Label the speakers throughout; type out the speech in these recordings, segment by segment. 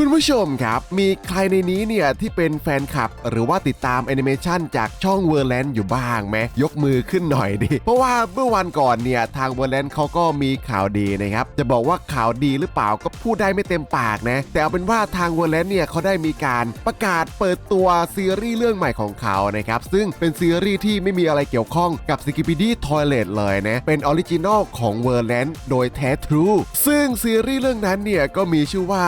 Speaker 1: คุณผู้ชมครับ มีใครในนี้เนี่ย ที่เป็นแฟนคลับ หรือว่าติดตามแอนิเมชันจากช่องเวอร์แลนด์อยู่บ้างไหมยกมือขึ้นหน่อยดิ เพราะว่าเมื่อวันก่อนเนี่ย ทางเวอร์แลนด์เขาก็มีข่าวดีนะครับ จะบอกว่าข่าวดีหรือเปล่าก็พูดได้ไม่เต็มปากนะ แต่เอาเป็นว่าทางเวอร์แลนด์เนี่ยเขาได้มีการประกาศเปิดตัวซีรีส์เรื่องใหม่ของเขานะครับซึ่งเป็นซีรีส์ที่ไม่มีอะไรเกี่ยวข้องกับ s k i p i d y Toilet เลยนะเป็นออริจินอลของเวอร์แลนด์โดยแท้ทรูซึ่งซีรีส์เรื่องนั้นเนี่ยก็มีชื่อว่า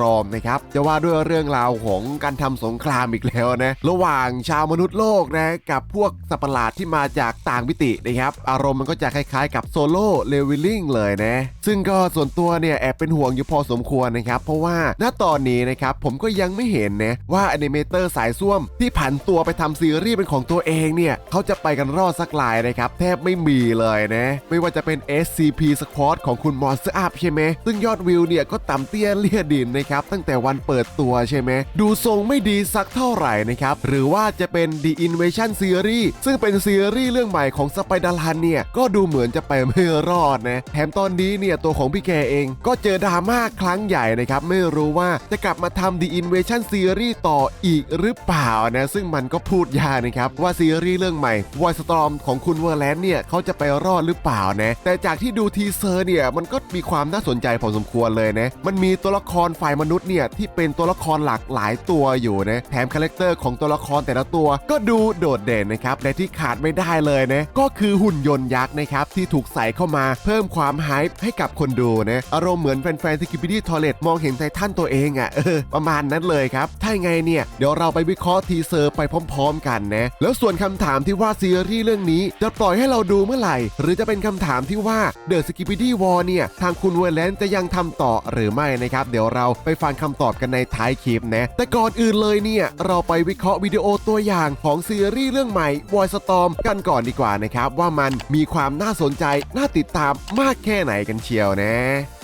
Speaker 1: Void Storm นะครับจะว่าด้วยเรื่องราวของการทำสงครามอีกแล้วนะระหว่างชาวมนุษย์โลกนะกับพวกสัตว์ประหลาดที่มาจากต่างมิตินะครับอารมณ์มันก็จะคล้ายๆ กับโซโล่เลเวลลิ่งเลยนะซึ่งก็ส่วนตัวเนี่ยแอบเป็นห่วงอยู่พอสมควรนะครับเพราะว่าณตอนนี้นะครับผมก็ยังไม่เห็นนะว่าอนิเมเตอร์สายส้วมที่ผันตัวไปทำซีรีส์เป็นของตัวเองเนี่ยเขาจะไปกันรอดสักลายนะครับแทบไม่มีเลยนะไม่ว่าจะเป็น SCP Squad ของคุณ Monster Up ใช่ไหมซึ่งยอดวิวเนี่ยก็ต่ำเตี้ยเลี่ยดินนะครับ ตั้งแต่วันเปิดตัวใช่ไหม ดูทรงไม่ดีสักเท่าไหร่นะครับ หรือว่าจะเป็น The Invasion Series ซึ่งเป็นซีรีส์เรื่องใหม่ของสไปเดอร์ลันเนี่ย ก็ดูเหมือนจะไปไม่รอดนะ แถมตอนนี้เนี่ย ตัวของพี่แกเองก็เจอดราม่าครั้งใหญ่นะครับ ไม่รู้ว่าจะกลับมาทำ The Invasion Series ต่ออีกหรือเปล่านะ ซึ่งมันก็พูดยากนะครับ ว่าซีรีส์เรื่องใหม่ Void Storm ของคุณเวอร์แลนด์เนี่ยเขาจะไปรอดหรือเปล่านะ แต่จากที่ดูทีเซอร์เนี่ยมันก็มีความน่าสนใจพอสมควรเลยนะ มันมีตัวละครฝ่ายมนุษย์เนี่ยที่เป็นตัวละครหลากหลายตัวอยู่นะแถมคาแรคเตอร์ของตัวละครแต่ละตัวก็ดูโดดเด่นนะครับและที่ขาดไม่ได้เลยนะก็คือหุ่นยนต์ยักษ์นะครับที่ถูกใส่เข้ามาเพิ่มความไฮป์ให้กับคนดูนะอารมณ์เหมือนแฟนๆที่กิปปี้ทอเลตมองเห็นไททันตัวเองอะ่ะเออประมาณนั้นเลยครับถ้าไงเนี่ยเดี๋ยวเราไปวิเคราะห์ทีเซอร์ไปพร้อม ๆ กันนะแล้วส่วนคำถามที่ว่าซีรีส์เรื่องนี้จะปล่อยให้เราดูเมื่อไหร่ หรือจะเป็นคำถามที่ว่าเดอะสกิปปี้วอร์เนี่ยทางคุณเวอร์แลนจะยังทำต่อหรือไม่นะครับ เดี๋ยวเราไปไปฟังคำตอบกันในท้ายคลิปนะ แต่ก่อนอื่นเลยเนี่ย เราไปวิเคราะห์วิดีโอตัวอย่างของซีรีส์เรื่องใหม่ Void Storm กันก่อนดีกว่านะครับ ว่ามันมีความน่าสนใจน่าติดตามมากแค่ไหนกันเชียวนะ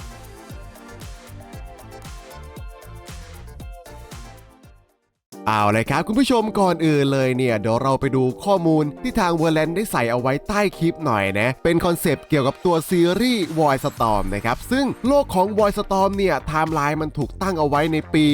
Speaker 1: เอาเลยครับคุณผู้ชมก่อนอื่นเลยเนี่ยเดี๋ยวเราไปดูข้อมูลที่ทางเวอร์แลนด์ได้ใส่เอาไว้ใต้คลิปหน่อยนะ เป็นคอนเซปต์เกี่ยวกับตัวซีรีส์ Void Storm นะครับ ซึ่งโลกของ Void Storm เนี่ยไทม์ไลน์มันถูกตั้งเอาไว้ในปี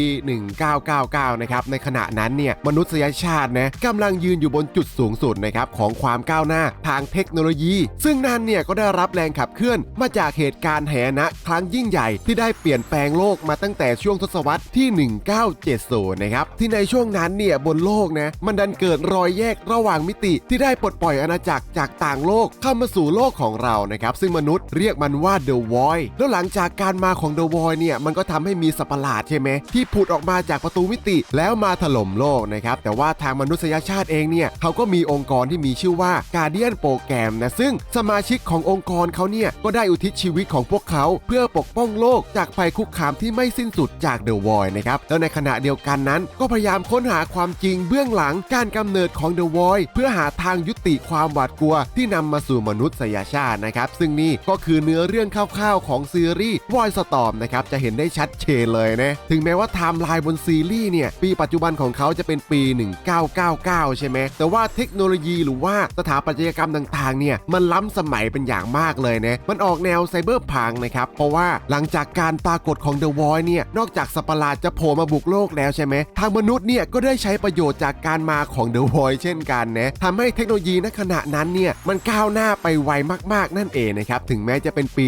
Speaker 1: 1999 นะครับ ในขณะนั้นเนี่ยมนุษยชาตินะกำลังยืนอยู่บนจุดสูงสุดนะครับของความก้าวหน้าทางเทคโนโลยี ซึ่งนั่นเนี่ยก็ได้รับแรงขับเคลื่อนมาจากเหตุการณ์แหนะครั้งยิ่งใหญ่ที่ได้เปลี่ยนแปลงโลกมาตั้งแต่ช่วงทศวรรษที่ 1970 นะครับที่ในช่วงนั้นเนี่ยบนโลกนะมันดันเกิดรอยแยกระหว่างมิติที่ได้ปลดปล่อยอาณาจักรจากต่างโลกเข้ามาสู่โลกของเรานะครับ ซึ่งมนุษย์เรียกมันว่า The Void แล้วหลังจากการมาของ The Void เนี่ยมันก็ทำให้มีสัตว์ประหลาดใช่ไหมที่ผุดออกมาจากประตูมิติแล้วมาถล่มโลกนะครับแต่ว่าทางมนุษยชาติเองเนี่ยเขาก็มีองค์กรที่มีชื่อว่า Guardian Program นะซึ่งสมาชิกขององค์กรเขาเนี่ยก็ได้อุทิศชีวิตของพวกเขาเพื่อปกป้องโลกจากภัยคุกคามที่ไม่สิ้นสุดจาก The Void นะครับแล้วในขณะเดียวกันนั้นก็พยายามค้นหาความจริงเบื้องหลังการกำเนิดของ The Void เพื่อหาทางยุติความหวาดกลัวที่นำมาสู่มนุษยชาตินะครับ ซึ่งนี่ก็คือเนื้อเรื่องคร่าวๆของซีรีส์ Void Storm นะครับจะเห็นได้ชัดเจนเลยนะ ถึงแม้ว่าไทม์ไลน์บนซีรีส์เนี่ย ปีปัจจุบันของเขาจะเป็นปี 1999 ใช่ไหม แต่ว่าเทคโนโลยีหรือว่าสถาปัตยกรรมต่างๆเนี่ย มันล้ำสมัยเป็นอย่างมากเลยนะ มันออกแนวไซเบอร์พังนะครับ เพราะว่าหลังจากการปรากฏของ The Void เนี่ย นอกจากสัปหลาดจะโผล่มาบุกโลกแล้วใช่ไหมทางมนุษย์เนี่ยก็ได้ใช้ประโยชน์จากการมาของ The Void เช่นกันนะทำให้เทคโนโลยีณขณะนั้นเนี่ยมันก้าวหน้าไปไวมากๆ นั่นเองนะครับถึงแม้จะเป็นปี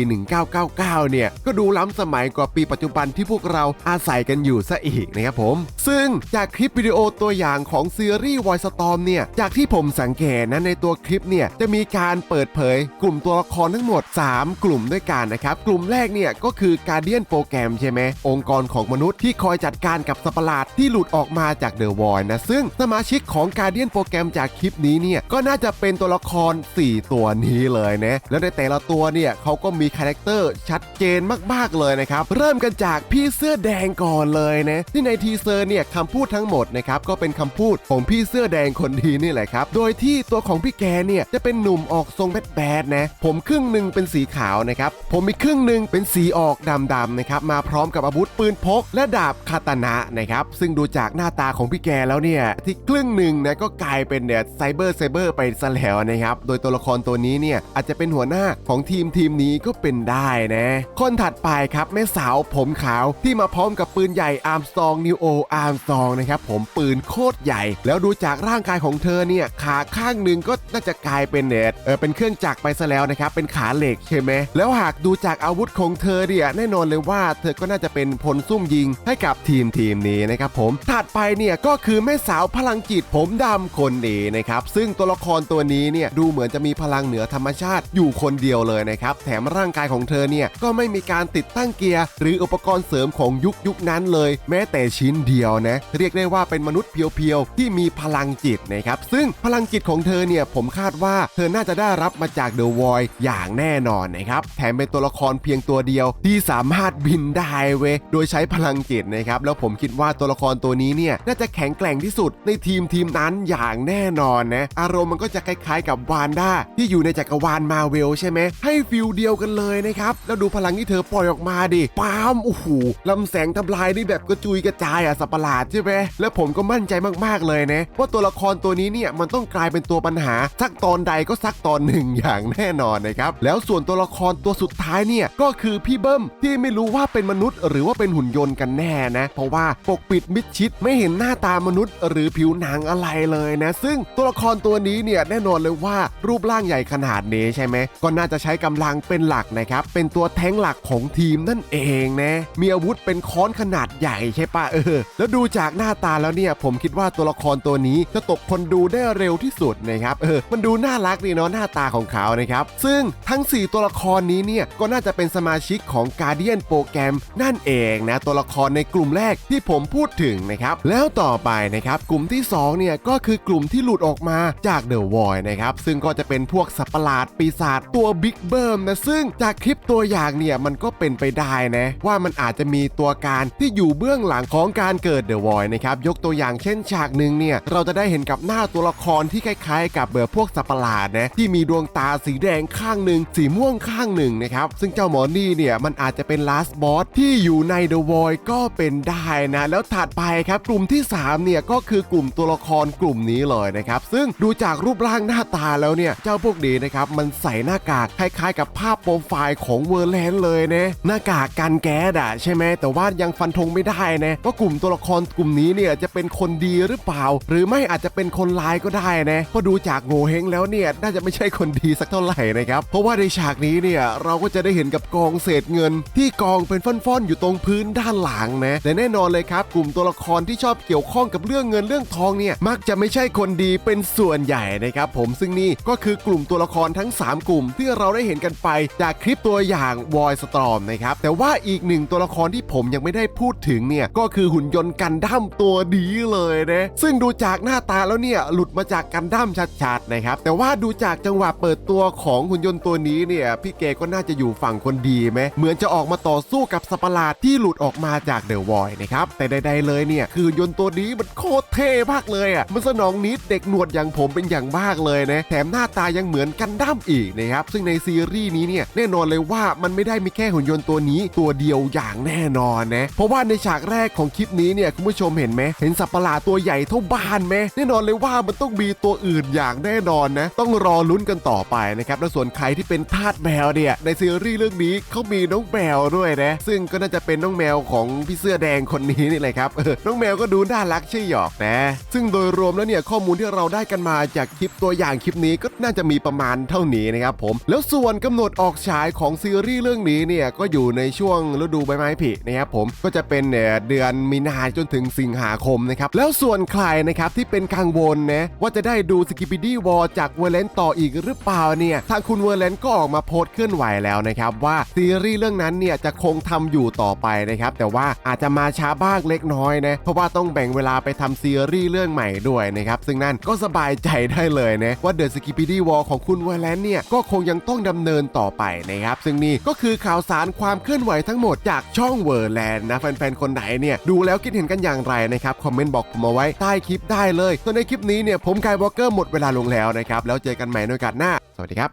Speaker 1: 1999 เนี่ยก็ดูล้ำสมัยกว่าปีปัจจุบันที่พวกเราอาศัยกันอยู่ซะอีกนะครับผม ซึ่งจากคลิปวิดีโอตัวอย่างของซีรีส์ Void Storm เนี่ยจากที่ผมสังเกตนะในตัวคลิปเนี่ยจะมีการเปิดเผย กลุ่มตัวละครทั้งหมด 3 กลุ่มด้วยกันนะครับกลุ่มแรกเนี่ยก็คือ Guardian Program ใช่ไหมองค์กรของมนุษย์ที่คอยจัดการกับสัตว์ประหลาดที่หลุดออกมาจาก The Void นะ ซึ่งสมาชิกของ Guardian Program จากคลิปนี้เนี่ย ก็น่าจะเป็นตัวละคร 4 ตัวนี้เลยนะ แล้วในแต่ละตัวเนี่ยเขาก็มีคาแรคเตอร์ชัดเจนมากๆเลยนะครับ เริ่มกันจากพี่เสื้อแดงก่อนเลยนะที่ในทีเซอร์เนี่ยคำพูดทั้งหมดนะครับก็เป็นคำพูดของพี่เสื้อแดงคนดีนี่แหละครับ โดยที่ตัวของพี่แกเนี่ยจะเป็นหนุ่มออกทรงแบดแบดๆนะ ผมครึ่งหนึ่งเป็นสีขาวนะครับ ผมอีกครึ่งหนึ่งเป็นสีออกดำๆนะครับ มาพร้อมกับอาวุธปืนพก และดาบคาตานะนะครับ ซึ่งดูจากหน้าตาของพี่แกแล้วเนี่ยที่ครึ่งหนึ่งนะก็กลายเป็นเนี่ยไซเบอร์ไซเบอร์ไปซะแล้วนะครับโดยตัวละครตัวนี้เนี่ยอาจจะเป็นหัวหน้าของทีมทีมนี้ก็เป็นได้นะคนถัดไปครับแม่สาวผมขาวที่มาพร้อมกับปืนใหญ่อาร์มสตองนิวโออาร์มสตองนะครับผมปืนโคตรใหญ่ แล้วดูจากร่างกายของเธอเนี่ยขาข้างหนึ่งก็น่าจะกลายเป็นเน็ตเออเป็นเครื่องจักรไปซะแล้วนะครับเป็นขาเหล็กใช่ไหมแล้วหากดูจากอาวุธของเธอเนี่ยแน่นอนเลยว่าเธอก็น่าจะเป็นพลซุ่มยิงให้กับทีมทีมนี้นะครับผมถัดไปเนี่ยก็คือแม่สาวพลังจิตผมดำคนนี้นะครับซึ่งตัวละครตัวนี้เนี่ยดูเหมือนจะมีพลังเหนือธรรมชาติอยู่คนเดียวเลยนะครับแถมร่างกายของเธอเนี่ยก็ไม่มีการติดตั้งเกียร์ หรืออุปกรณ์เสริมของยุคยุคนั้นเลย แม้แต่ชิ้นเดียวนะเรียกได้ว่าเป็นมนุษย์เพียวๆที่มีพลังจิตนะครับซึ่งพลังจิตของเธอเนี่ยผมคาดว่าเธอน่าจะได้รับมาจากเดอะวอยอย่างแน่นอนนะครับแถมเป็นตัวละครเพียงตัวเดียวที่สามารถบินได้เว้ยโดยใช้พลังจิตนะครับแล้วผมคิดว่าตัวละครตัวนี้เนี่ยน่าจะแข็งแกร่งที่สุดในทีมทีมนั้นอย่างแน่นอนนะอารมณ์มันก็จะคล้ายๆ กับวานด้าที่อยู่ในจักรวาลมาเวลใช่ไหมให้ฟิลเดียวกันเลยนะครับแล้วดูพลังที่เธอปล่อยออกมาดิปามโอ้โหลำแสงทำลายนี่แบบกระจุยกระจายอะสัตว์ประหลาดใช่ไหมแล้วผมก็มั่นใจมากๆเลยนะว่าตัวละครตัวนี้เนี่ยมันต้องกลายเป็นตัวปัญหาสักตอนใดก็สักตอนหนึ่งอย่างแน่นอนนะครับแล้วส่วนตัวละครตัวสุดท้ายเนี่ยก็คือพี่เบิ้มที่ไม่รู้ว่าเป็นมนุษย์ หรือว่าเป็นหุ่นยนต์กันแน่นะ เพราะว่าปกปิดมิดชิดไม่เห็นหน้าตามนุษย์ หรือผิวหนังอะไรเลยนะ ซึ่งตัวละครตัวนี้เนี่ยแน่นอนเลยว่ารูปร่างใหญ่ขนาดนี้ใช่ไหมก็น่าจะใช้กำลังเป็นหลักนะครับ เป็นตัวแท้งหลักของทีมนั่นเองนะมีอาวุธเป็นค้อนขนาดใหญ่ใช่ปะเออ แล้วดูจากหน้าตาแล้วเนี่ยผมคิดว่าตัวละครตัวนี้จะตกคนดูได้เร็วที่สุดนะครับเออมันดูน่ารักดีเนาะหน้าตาของเขานะครับ ซึ่งทั้ง 4 ตัวละครนี้เนี่ยก็น่าจะเป็นสมาชิกของ Guardian โปรแกรมนั่นเองนะตัวละครในกลุ่มแรกที่ผมพูดถึงนะครับแล้วแล้วต่อไปนะครับกลุ่มที่ 2 เนี่ยก็คือกลุ่มที่หลุดออกมาจาก The Void นะครับซึ่งก็จะเป็นพวกสัตว์ประหลาดปีศาจตัวบิ๊กเบิร์มนะซึ่งจากคลิปตัวอย่างเนี่ยมันก็เป็นไปได้นะว่ามันอาจจะมีตัวการที่อยู่เบื้องหลังของการเกิด The Void นะครับยกตัวอย่างเช่นฉากหนึ่งเนี่ยเราจะได้เห็นกับหน้าตัวละครที่คล้ายๆ กับเบอร์พวกสัตว์ประหลาดนะที่มีดวงตาสีแดงข้างหนึ่งสีม่วงข้างหนึ่งนะครับซึ่งเจ้าหมอนี่เนี่ยมันอาจจะเป็น last boss ที่อยู่ใน The Void ก็เป็นได้นะแล้วถัดไปครับกลุ่มที่3เนี่ยก็คือกลุ่มตัวละครกลุ่มนี้เลยนะครับ ซึ่งดูจากรูปร่างหน้าตาแล้วเนี่ย เจ้าพวกนี้นะครับ มันใส่หน้ากากคล้ายๆ กับภาพโปรไฟล์ของเวอร์แลนด์เลยนะหน้ากากกันแก๊สอะใช่ไหมแต่ว่ายังฟันธงไม่ได้นะว่ากลุ่มตัวละครกลุ่มนี้เนี่ยจะเป็นคนดีหรือเปล่า หรือไม่อาจจะเป็นคนร้ายก็ได้นะเพราะดูจากโงเฮงแล้วเนี่ยน่าจะไม่ใช่คนดีสักเท่าไหร่นะครับเพราะว่าในฉากนี้เนี่ยเราก็จะได้เห็นกับกองเศษเงิน ที่กองเป็นฟ่อนๆอยู่ตรงพื้นด้านหลังนะแต่แน่นอนเลยครับ กลุ่มตัวละครที่ชอบเกี่ยวข้องกับเรื่องเงินเรื่องทองเนี่ยมักจะไม่ใช่คนดีเป็นส่วนใหญ่นะครับผมซึ่งนี่ก็คือกลุ่มตัวละครทั้ง 3 กลุ่ม ที่เราได้เห็นกันไปจากคลิปตัวอย่างวอยสตรอมนะครับแต่ว่าอีกหนึ่งตัวละครที่ผมยังไม่ได้พูดถึงเนี่ยก็คือหุ่นยนต์กันดั้มตัวดีเลยนะซึ่งดูจากหน้าตาแล้วเนี่ยหลุดมาจากกันดั้มชัดๆนะครับแต่ว่าดูจากจังหวะเปิดตัวของหุ่นยนต์ตัวนี้เนี่ยพี่เกก็น่าจะอยู่ฝั่งคนดีไหมเหมือนจะออกมาต่อสู้กับสัประหลาดที่หลุดออกมาจากเดอะวอยนะครับแต่ใดๆเลยเนี่ยคือหุ่นยนต์ตัวนี้มันโคตรเท่มากเลยอะมันสนองนิดเด็กหนวดอย่างผมเป็นอย่างมากเลยนะแถมหน้าตายังเหมือนกันดั้มอีกนะครับซึ่งในซีรีส์นี้เนี่ยแน่นอนเลยว่ามันไม่ได้มีแค่หุ่นยนต์ตัวนี้ตัวเดียวอย่างแน่นอนนะเพราะว่าในฉากแรกของคลิปนี้เนี่ยคุณผู้ชมเห็นไหมเห็นสัตว์ประหลาดตัวใหญ่เท่าบ้านไหมแน่นอนเลยว่ามันต้องมีตัวอื่นอย่างแน่นอนนะต้องรอลุ้นกันต่อไปนะครับและส่วนใครที่เป็นทาสแมวเนี่ยในซีรีส์เรื่องนี้เขามีน้องแมวด้วยนะซึ่งก็น่าจะเป็นน้องแมวของพี่เสื้อแดงคนนี้นี่แหละครับน้องแมวก็ดูน่ารักใช่หยอกนะ ซึ่งโดยรวมแล้วเนี่ยข้อมูลที่เราได้กันมาจากคลิปตัวอย่างคลิปนี้ก็น่าจะมีประมาณเท่านี้นะครับผม แล้วส่วนกำหนดออกฉายของซีรีส์เรื่องนี้เนี่ยก็อยู่ในช่วงฤดูใบไม้ผลินะครับผมก็จะเป็นเนี่ยเดือนมีนาจนถึงสิงหาคมนะครับแล้วส่วนใครนะครับที่เป็นกังวลนะว่าจะได้ดูสกิป i ดี้วอลจากเวอร์เลนต่ออีกหรือเปล่าเนี่ยทางคุณเวอร์เลนก็ออกมาโพสต์เคลื่อนไหวแล้วนะครับว่าซีรีส์เรื่องนั้นเนี่ยจะคงทำอยู่ต่อไปนะครับแต่ว่าอาจจะมาช้าบ้างเล็กน้อยนะเพราะว่าต้องแบ่งเวลาไปทำซีรีส์เรื่องใหม่ด้วยนะครับ ซึ่งนั่นก็สบายใจได้เลยนะ ว่าเดอะสกิป i ดี้วอลของคุณเวอร์เลนเนี่ย ก็คงยังต้องดำเนินต่อไปนะครับ ซึ่งนี่ก็คือข่าวสารความเคลื่อนไหวทั้งหมดจากช่องเวอร์แลนด์นะ แฟนๆ คนไหนเนี่ย ดูแล้วคิดเห็นกันอย่างไรนะครับ คอมเมนต์บอกผมเอาไว้ใต้คลิปได้เลยส่วนในคลิปนี้เนี่ยผมกายวอลเกอร์หมดเวลาลงแล้วนะครับแล้วเจอกันใหม่ในโอกาสหน้าสวัสดีครับ